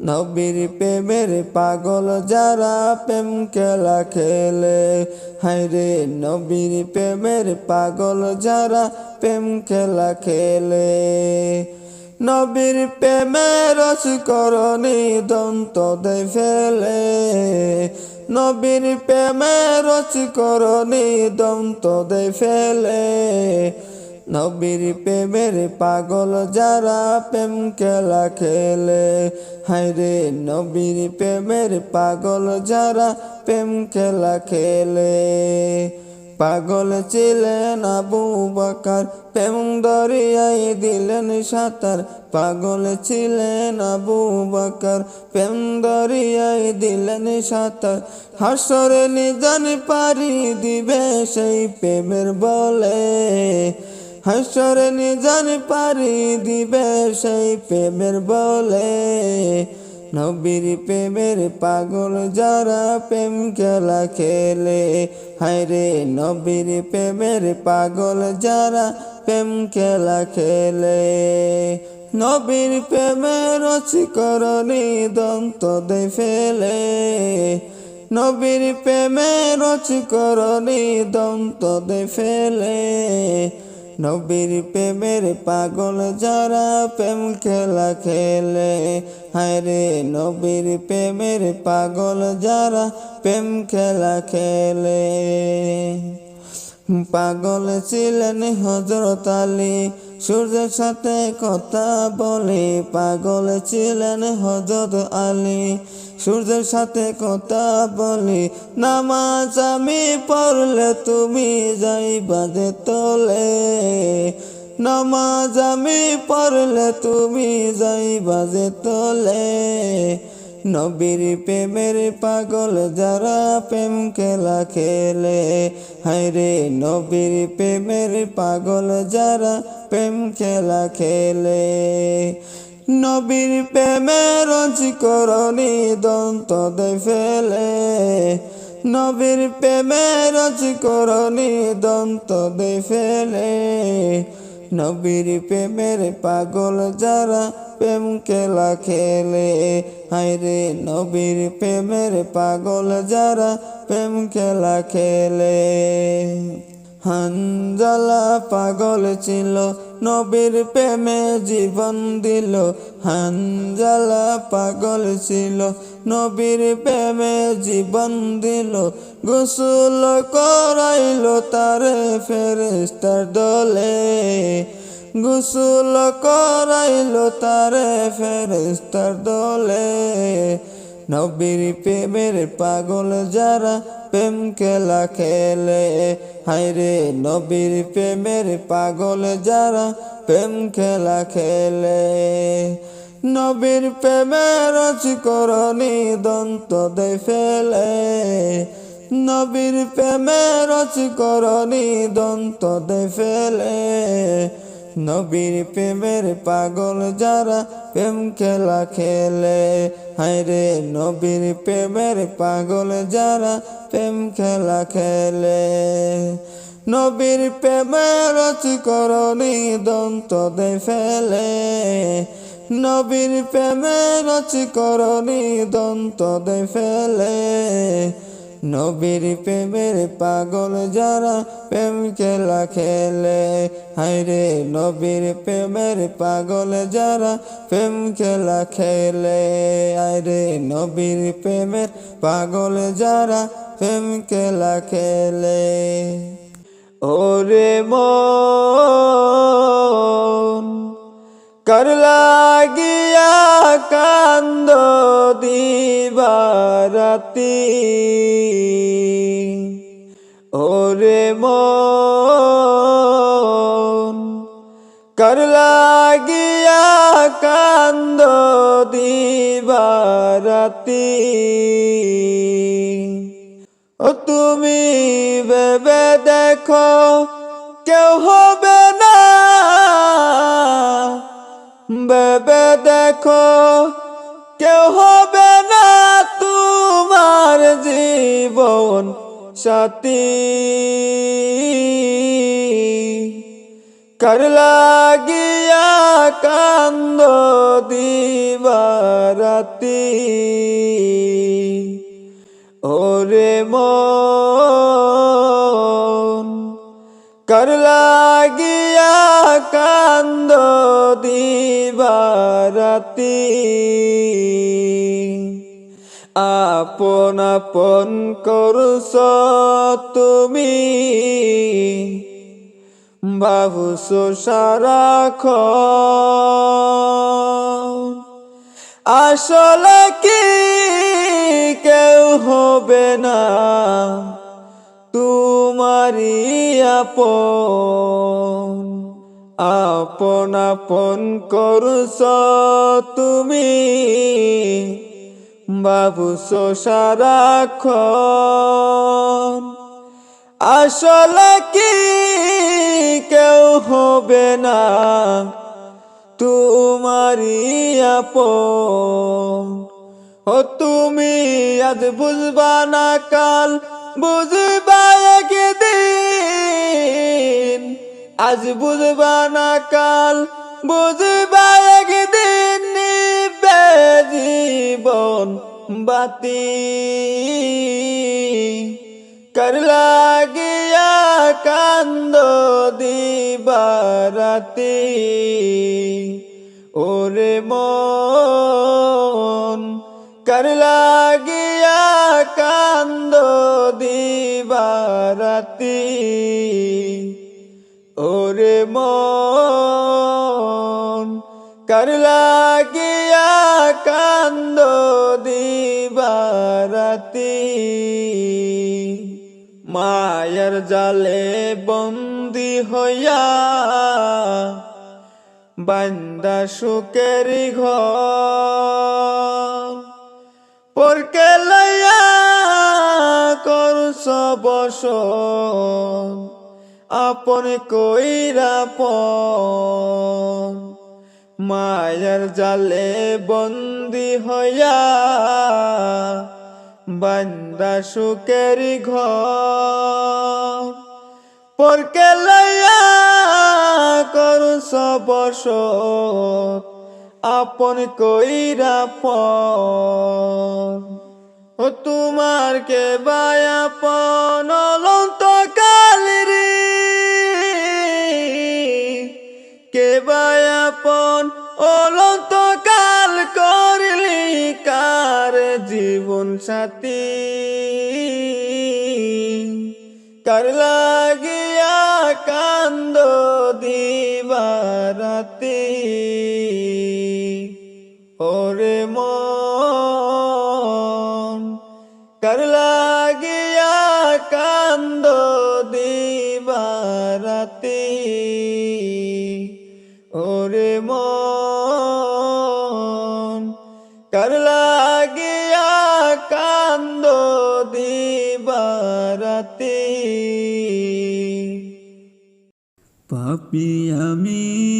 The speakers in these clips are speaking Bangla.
নবীর প্রেমের পাগল যারা প্রেম খেলা খেলে। হায়রে নবীর প্রেমের পাগল যারা প্রেম খেলা খেলে। নবীর প্রেমের রসকরণী দন্ত দে ফেলে। নবীর প্রেমের রসকরণী দন্ত দে ফেলে। নবীর প্রেমের পাগল যারা প্রেম খেলা খেলে। হায়রে নবীর প্রেমের পাগল যারা প্রেম খেলা খেলে। পাগল ছিলেন আবু বাকার, প্রেম দরিয়াই দিলেন সাঁতার। পাগল ছিলেন আবু বাকার, প্রেম দরিয়াই দিলেন সাঁতার। হাসরে নিজান পারি দিবে সেই প্রেমের বলে। হাসরে নিজান পারি দিবে সেই প্রেমের বলে। নবীর প্রেমের পাগল যারা প্রেম খেলা খেলে। হায়রে নবীর প্রেমের পাগল যারা প্রেম খেলা খেলে। নবীর প্রেমের রচিকরণী দন্ত দে ফেলে। নবীর প্রেমের রচিকরণী দন্ত দে ফেলে। নবীর প্রেমের পাগল যারা প্রেম খেলা খেলে। হায়রে নবীর প্রেমের পাগল যারা প্রেম খেলা খেলে। পাগল ছিলেন হজরত আলী, সূর্যের সাথে কথা বলে পাগল ছিলেন হজরত আলী। সূর্যের সাথে কথা বলি, নামাজ আমি পড়লে তুমি যাই বাজে তোলে। নামাজ আমি পড়লে তুমি যাই বাজে তোলে। নবীর প্রেমের পাগল যারা প্রেম খেলা খেলে, হায়রে নবীর প্রেমের পাগল যারা প্রেম খেলা খেলে। নবীর প্রেমের করণী দন্ত ফেলে। নবীর প্রেমের করণী দন্ত দে ফেলে। নবীর প্রেমের পাগল যারা প্রেম খেলা খেলে। হায়রে নবীর প্রেমের পাগল যারা প্রেম খেলা খেলে। হানজালা পাগল ছিল, নবীর প্রেমে জীবন দিল। হানজালা পাগল ছিল, নবীর প্রেমে জীবন দিল। গোসল করাইল তারে ফেরেস্তার দলে। গোসল করাইল তারে ফেরেস্তার দলে। নবীর প্রেমের পাগল যারা প্রেম খেলা খেলে হায়রে নবীর প্রেমের পাগল যারা প্রেম খেলা খেলে। নবীর প্রেমের করণী দন্ত দে ফেলে। নবীর প্রেমের করণী দন্ত দে ফেলে। নবীর প্রেমের পাগল যারা প্রেম খেলা খেলে। হায়রে নবীর প্রেমের পাগল যারা প্রেম খেলা খেলে। নবীর প্রেমের করণী দন্ত দে ফেলে। নবীর প্রেমের করণী দন্ত দে ফেলে। নবীর প্রেমের পাগল যারা প্রেম খেলা খেলে। হায়রে, নবীর প্রেমের পাগল যারা প্রেম খেলা খেলে। হায়রে, নবীর প্রেমের পাগল যারা প্রেম খেলা খেলে। ওরে মন কর লাগিয়া কান্দ দিবারাতি ওরে মন কর লাগিয়া কান্দ দিবারাতি ও তুমি ভেবে দেখো কেউ হবে ভেবে দেখো কেউ হবে না তোমার জীবন সাথী। কার লাগিয়া কান্দ দিবারাতি? ওরে মন কার লাগিয়া কান্দ দিবারাতি আপন আপন করছ তুমি বাবুস সারাখ আসলে কি কেউ হবে না তোমারি আপন আপন আপন করছ তুমি। বাবু সারাখ আসলে কি কেউ হবে না। তোমারি আপন, ও তুমি আজ বুঝবা না কাল বুঝবা একদিন, আজ বুঝবা না কাল, বুঝবা একদিন নিবে জীবন বাতি কর লাগিয়া কান্দ দিবারাতি ওরে মন, কর লাগিয়া কান্দ দিবারাতি ওরে মন, কর লাগিয়া কান্দ দিবারাতি? মায়ের জালে বন্দি হইয়া বান্দা সুকের ঘর, পরকে লইয়া বসন আপন কইরা পন মায়ের জালে বন্দি হইয়া বান্দা সুকের ঘর। পরকে লইয়া করছ বসত আপন কইরা পন ও তোমার কে বায়াপন অলন্ত কালিরি কে বায়াপন অলন্ত কাল করলি কার জীবন সাথী? কার লাগিয়া কান্দ দিবারাতি? ওরে কার লাগিয়া কান্দ দিবারাতি ওরে মন কার লাগিয়া কান্দ দিবারাতি পাপি আমি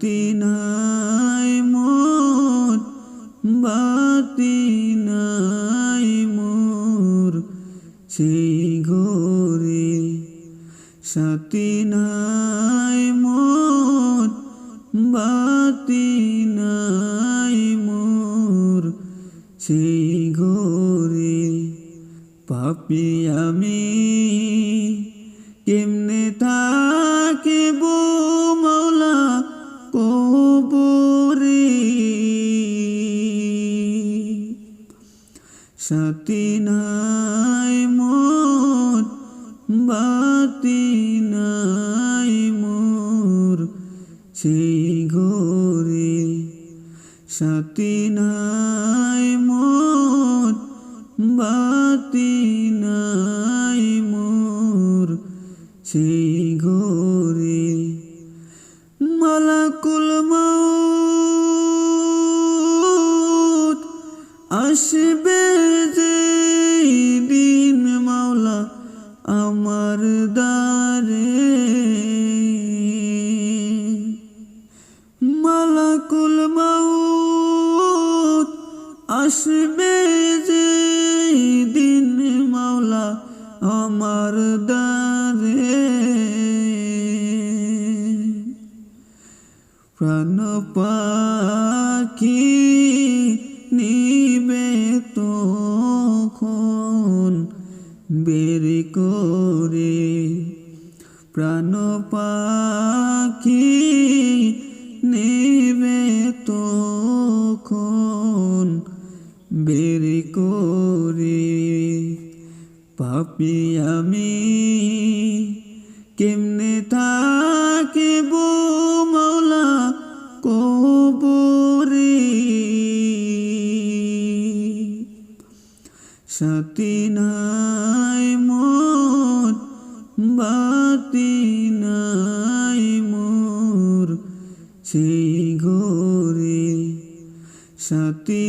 সাথী নাই মোর বাতি নাই মোর সেই ঘরে সাথী নাই বাতি নাই মোর সেই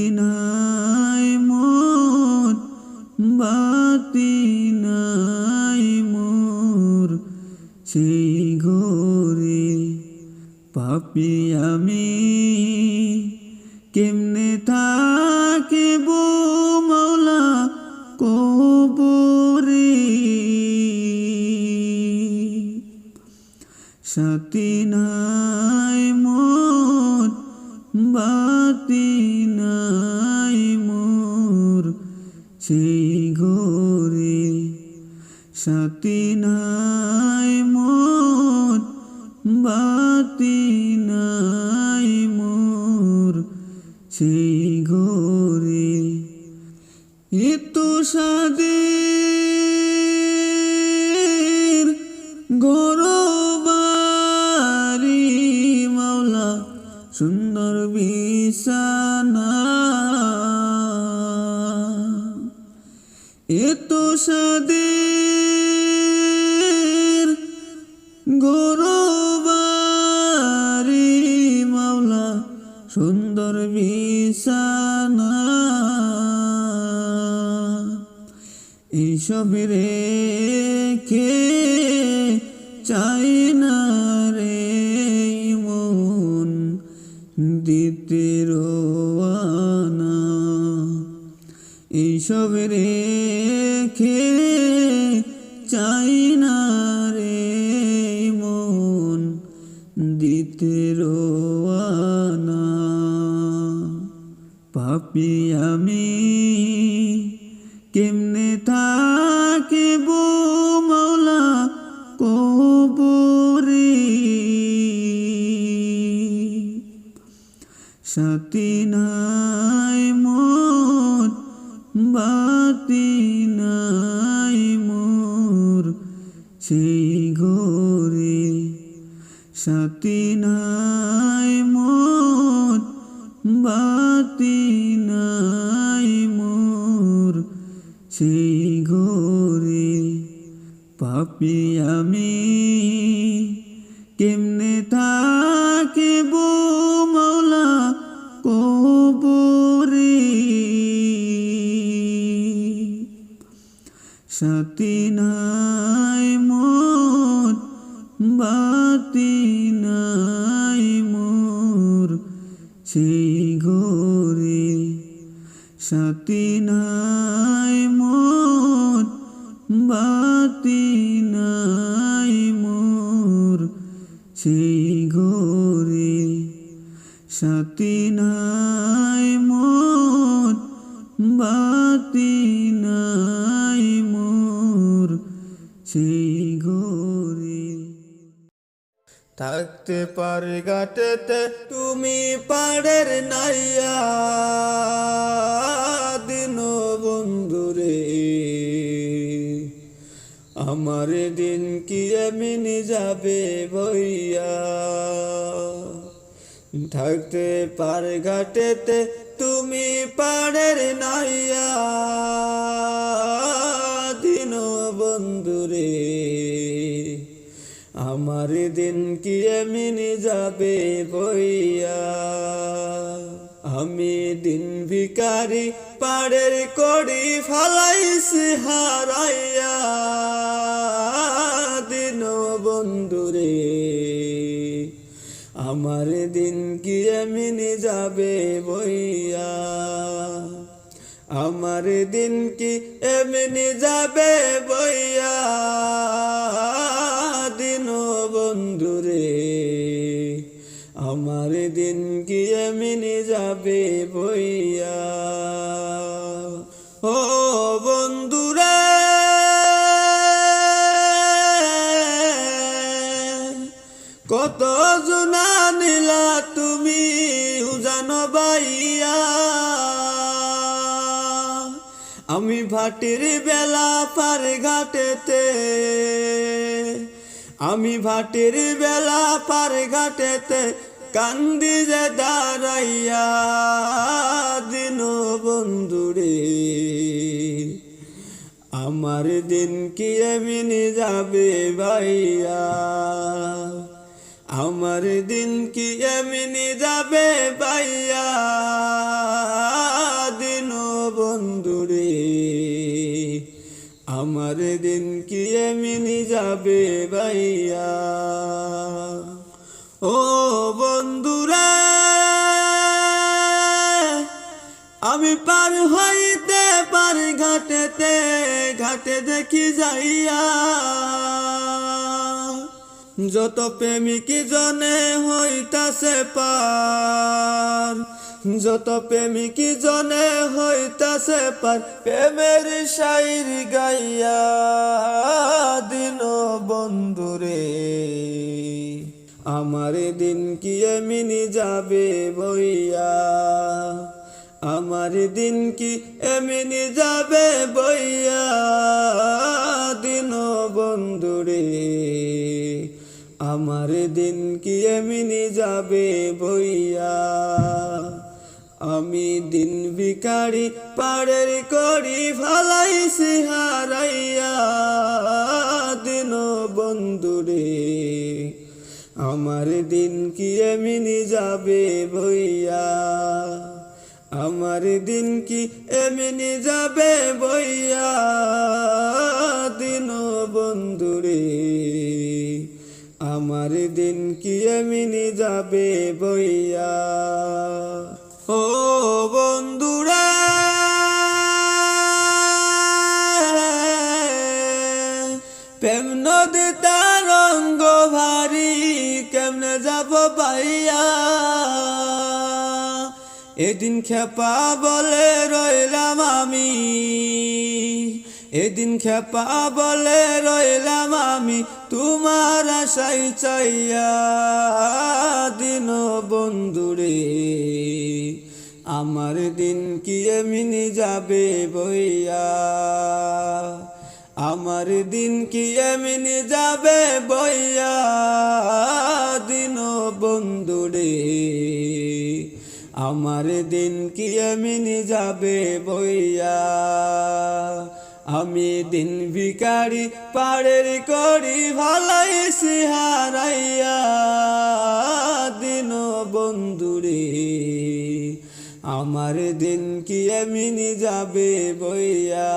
নাই মোর বাতি নাই মোর সেই আমি। কেমনে থাকিব মৌলা কবরে? সাথী নাই সেই ঘরে সাথী নাই মোর, বাতি নাই মোর সেই ঘরে এতো সাদের গরবারি মাওলা সুন্দর বিছানা এতো গরবারি মাওলা সুন্দর বিছানা। এইসব রেখে চাই না রে মন দিতে রোয়ানা। এইসব রেখে চাই না রে মন দিতে রোয়ানা। পাপি আমি কেমনে থাকিব মৌলা কবরে? সাথী মোর বাতি নাই মোর সেই ঘরে সাথী নাই মোর বাতি নাই মোর সেই ঘরে পাপি ঘরে, সাথী নাই মোর, বাতি নাই মোর, সেই ঘরে। থাকতে পারে ঘাটেতে, তুমি পাড়ের নাইয়া। আমার দিন কি এমনি যাবে বইয়া? থাকতে পারে ঘাটেতে তুমি পাড়ের নাইয়া। দিন বন্ধুরে আমার দিন কি এমনি যাবে বইয়া? আমি দিন ভিকারি পাড়ের কড়ি ফালাইছি হারাইয়া। বন্ধুরে, আমার দিন কি এমনি যাবে বইয়া? আমার দিন কি এমনি যাবে বইয়া? দিন বন্ধুরে, আমার দিন কি এমনি যাবে বইয়া? কত জনা নিলা তুমি, উজান বাইয়া। আমি ভাটির বেলা পার ঘাটেতে, আমি ভাটির বেলা পার ঘাটেতে কান্দি যে দাঁড়াইয়া। দিন বন্ধুরে আমার দিন কি এমনি যাবে ভাইয়া? আমার দিন কি এমনি যাবে ভাইয়া? দিন বন্ধুরে আমার দিন কি এমনি যাবে ভাইয়া? ও বন্ধুরা আমি পার হইতে পার ঘাটেতে, ঘাটে দেখি যাইয়া। যত প্রেমিক জনে হইতাছে পার, যত প্রেমিক জনে হইতাছে পার, প্রেমের শাইর গাইয়া দিন বন্ধুরে। আমার দিন কি এমনি যাবে বইয়া? আমার দিন কি এমনি যাবে বইয়া? দিন বন্ধুরে। আমার দিন কি এমনি যাবে বইয়া আমি দিন ভিকারি পাড়ের করি ফালাইছি হারাইয়া দিন বন্ধুরে আমার দিন কি এমনি যাবে বইয়া আমার দিন কি এমনি যাবে বইয়া দিন বন্ধুরে আমার দিন কি এমনি যাবে বইয়া? ও বন্ধুরা, প্রেম নদী তার রঙ্গ ভারী, কেমনে যাব পাইয়া? এদিন খেপা বলে রইলাম আমি। এদিন খেপা বলে রইলাম আমি, তোমার আশাই চাইয়া দিন বন্ধুরে। আমার দিন কি এমনি যাবে বইয়া? আমার দিন কি এমনি যাবে বইয়া? দিন বন্ধুরে। আমার দিন কি এমনি যাবে বইয়া? আমি দিন ভিকারি পাড়ের করি ভালাইছি হারাইয়া দিন বন্ধুরে, আমার দিন কি এমনি যাবে বইয়া?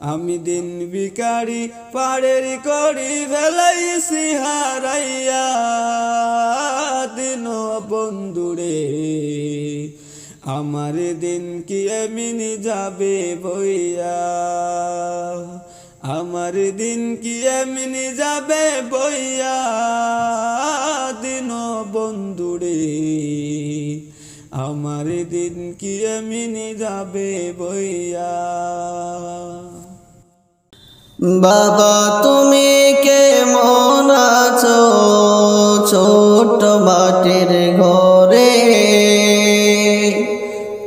আমি দিন ভিকারি পাড়ের করি ফেলাইছি হারাইয়া দিন বন্ধুরে আমার দিন কি এমনি যাবে বইয়া? আমার দিন কি এমনি যাবে বইয়া? দিন বন্ধুরে, আমার দিন কি এমনি যাবে বইয়া? বাবা, তুমি কেমন আছো? ছোট মাটির ঘরে।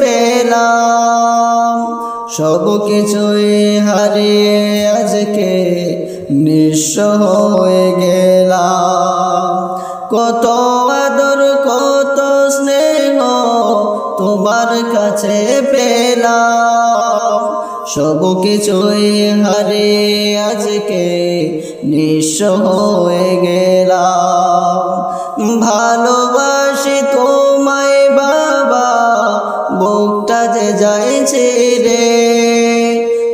পেলাম। সব কিছুই হারিয়ে আজকে নিঃস্ব হয়ে গেলাম। কত আদর, কত স্নেহ তোমার কাছে পেলাম। সব কিছুই হারিয়ে আজকে নিঃস্ব হয়ে গেলাম। ভালোবাসি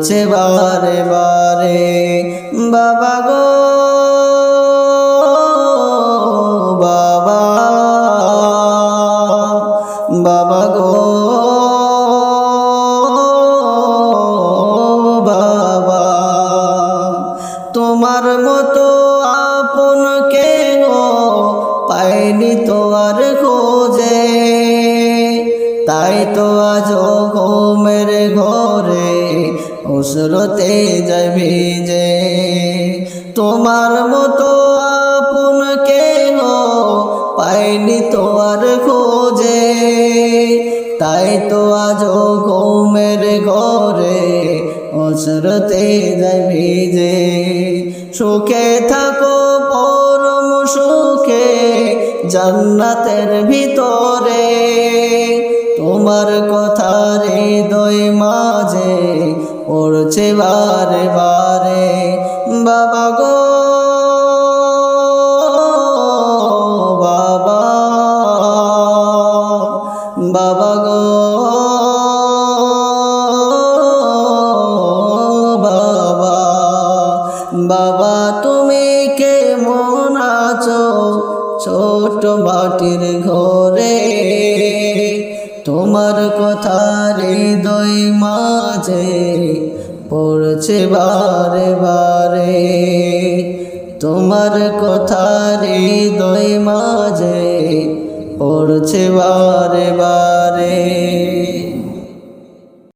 পড়ছে বারে বারে, বাবা গো, বাবা বাবা গো, বাবা, তোমার মতো আপন কেন পাইনি তো আর খোঁজে, তাই তো আজ ঘরে অসরতে যাবি যে, তোমার মতো আপন কেন পাইনি তো আর খোঁজে। তাই তো আজ ঘুমের ঘরে অসরতে যাবি যে, সুখে থাকো পরম সুখে জান্নাতের ভিতরে। তোমার কথা হৃদয় মাঝে পড়ছে বারে